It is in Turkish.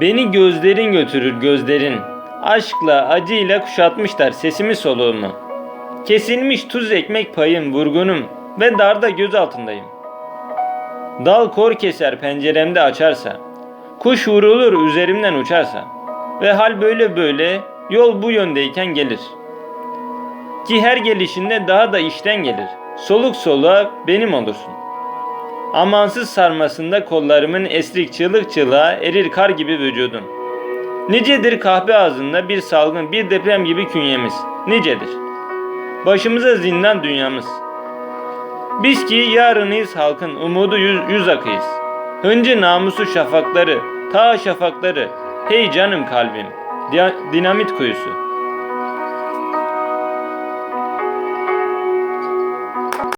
Beni gözlerin götürür gözlerin. Aşkla, acıyla kuşatmışlar sesimi soluğumu. Kesilmiş tuz ekmek payım, vurgunum ve darda göz altındayım. Dal kor keser penceremde açarsa. Kuş vurulur üzerimden uçarsa. Ve hal böyle böyle yol bu yöndeyken gelir. Ki her gelişinde daha da işten gelir. Soluk soluğa benim olursun. Amansız sarmasında kollarımın esrik çığlık çığlığa erir kar gibi vücudum. Nicedir kahve ağzında bir salgın bir deprem gibi künyemiz. Nicedir. Başımıza zindan dünyamız. Biz ki yarınıyız halkın umudu yüz, yüz akıyız. Hıncı namusu şafakları, ta şafakları. Hey canım kalbim, dinamit kuyusu.